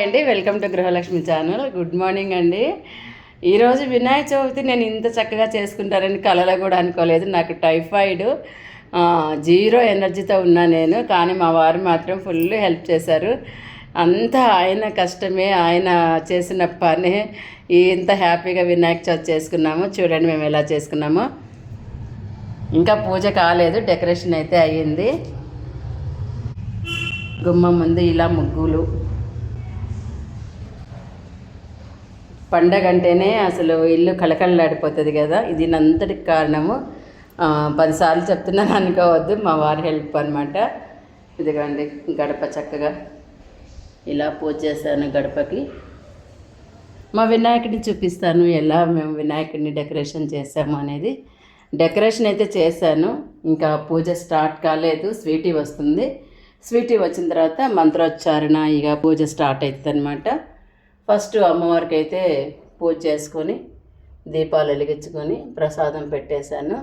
అండి welcome to Gruhalakshmi channel. Good morning అండి. ఈరోజు వినాయక చవితి నేను ఇంత చక్కగా చేసుకుంటారని కలలో కూడా అనుకోలేదు. నాకు టైఫాయిడ్ జీరో ఎనర్జీతో ఉన్నా నేను కానీ మా వారు మాత్రం ఫుల్ హెల్ప్ చేశారు. అంతా ఆయన కష్టమే ఆయన చేసిన పనే. ఇంత హ్యాపీగా వినాయక చవితి చేసుకున్నాము. చూడండి మేము ఎలా చేసుకున్నాము. ఇంకా పూజ కాలేదు డెకరేషన్ అయితే అయ్యింది. గుమ్మం ముందు ఇలా ముగ్గులు పండగ అంటేనే అసలు ఇల్లు కలకళలాడిపోతుంది కదా. ఇది అంతటికి కారణము. పదిసార్లు చెప్తున్నాను అనుకోవద్దు మా వారి హెల్ప్ అనమాట ఇదిగోండి గడప చక్కగా ఇలా పూజ చేశాను గడపకి. మా వినాయకుడిని చూపిస్తాను ఎలా మేము వినాయకుడిని డెకరేషన్ చేసాము అనేది. డెకరేషన్ అయితే చేశాను ఇంకా పూజ స్టార్ట్ కాలేదు స్వీటీ వస్తుంది. స్వీటీ వచ్చిన తర్వాత మంత్రోచ్చారణ ఇక పూజ స్టార్ట్ అవుతుంది అనమాట ఫస్ట్ అమ్మవారికి అయితే పూజ చేసుకొని దీపాలు వెలిగించుకొని ప్రసాదం పెట్టేశాను.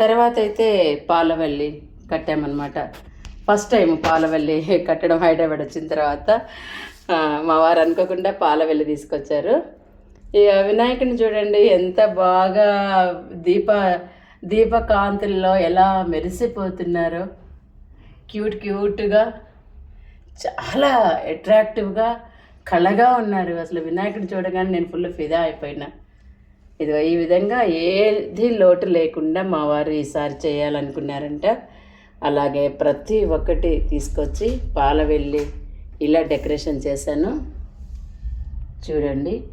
తర్వాత అయితే పాలవల్లి కట్టామన్నమాట. ఫస్ట్ టైం పాలవల్లి కట్టడం హైదరాబాద్ వచ్చిన తర్వాత మా వారు అనుకోకుండా పాలవెల్లి తీసుకొచ్చారు. ఇక వినాయకుని చూడండి ఎంత బాగా దీప దీపకాంతుల్లో ఎలా మెరిసిపోతున్నారో. క్యూట్ క్యూట్గా చాలా అట్రాక్టివ్గా కళగా ఉన్నారు. అసలు వినాయకుడు చూడగానే నేను ఫుల్ ఫిదా అయిపోయినా. ఇది ఈ విధంగా ఏది లోటు లేకుండా మా వారు ఈసారి చేయాలనుకున్నారంట. అలాగే ప్రతి ఒక్కటి తీసుకొచ్చి పాల వెళ్ళి ఇలా డెకరేషన్ చేశాను. చూడండి.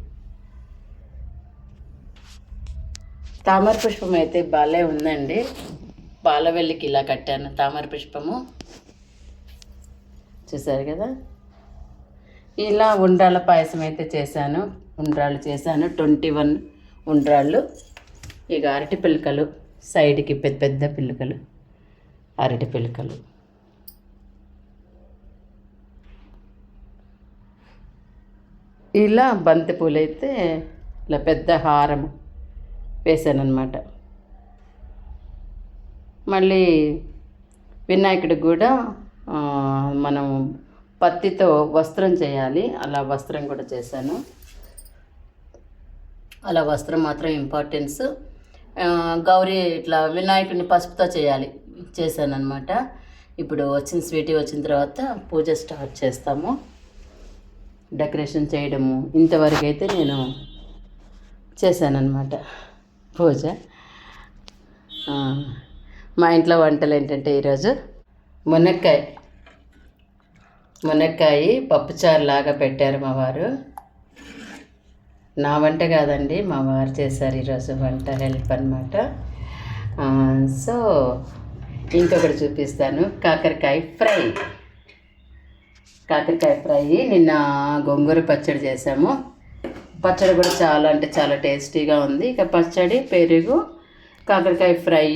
తామర పుష్పం అయితే భలే ఉందండి. పాలవెల్లికి ఇలా కట్టాను తామర పుష్పము. చూసారు కదా? ఇలా ఉండ్రాళ్ళ పాయసం అయితే చేశాను. ఉండ్రాళ్ళు చేశాను. ట్వంటీ వన్ ఉండ్రాళ్ళు. ఇక అరటి పిల్లకలు సైడ్కి పెద్ద పెద్ద పిల్లకలు అరటి పిల్లకలు ఇలా బంతి పూలు అయితే ఇలా పెద్ద హారం వేసాను మళ్ళీ వినాయకుడికి కూడా మనం పత్తితో వస్త్రం చేయాలి. అలా వస్త్రం కూడా చేశాను. అలా వస్త్రం మాత్రం ఇంపార్టెన్స్ గౌరీ ఇట్లా వినాయకుడిని పసుపుతో చేయాలి. చేశాను అనమాట ఇప్పుడు వచ్చిన స్వీటీ వచ్చిన తర్వాత పూజ స్టార్ట్ చేస్తాము. డెకరేషన్ చేయడము ఇంతవరకు అయితే నేను చేశానన్నమాట పూజ. మా ఇంట్లో వంటలు ఏంటంటే ఈరోజు మునక్కాయ. మునక్కాయ పప్పుచారు లాగా పెట్టారు మా వారు. నా వంట కాదండి మా వారు చేశారు ఈరోజు వంట హెల్ప్ అనమాట సో ఇంకొకటి చూపిస్తాను. కాకరకాయ ఫ్రై. కాకరకాయ ఫ్రై. నిన్న గోంగూర పచ్చడి చేసాము పచ్చడి కూడా చాలా అంటే చాలా టేస్టీగా ఉంది. ఇక పచ్చడి పెరుగు కాకరకాయ ఫ్రై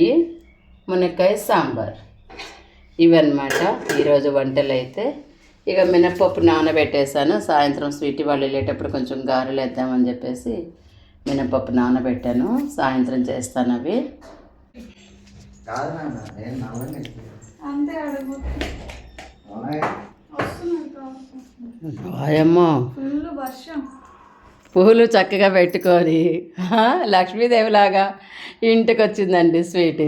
మునక్కాయ సాంబార్. ఇవన్నమాట ఈరోజు వంటలు అయితే ఇక మినప్పప్పు నానబెట్టేశాను. సాయంత్రం స్వీట్ వాళ్ళు వెళ్ళేటప్పుడు కొంచెం గారెలు వేద్దామని చెప్పేసి మినప్పప్పు నానబెట్టాను. సాయంత్రం చేస్తాను అవి. పూలు చక్కగా పెట్టుకొని ఆ, లక్ష్మీదేవిలాగా ఇంటికి వచ్చిందండి స్వీట్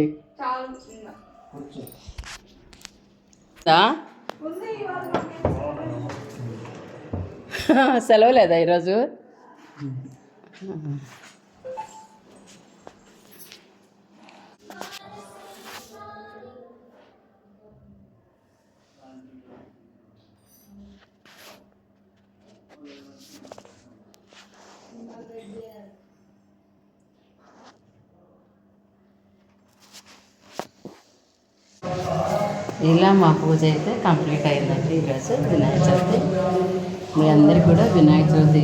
సెలవు లేదా ఈరోజు? ఇలా మా పూజ అయితే కంప్లీట్ అయిందండి ఈరోజు వినాయక చవితి. మీ అందరికీ కూడా వినాయక చవితి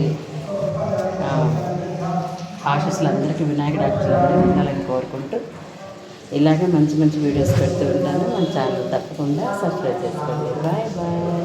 ఆశస్సులు అందరికీ వినాయకుడు ఆశీస్సులు ఉండాలని కోరుకుంటూ ఇలాగే మంచి మంచి వీడియోస్ పెడుతూ ఉంటాను. మన ఛానల్ తప్పకుండా సబ్స్క్రైబ్ చేసుకోండి. Bye bye.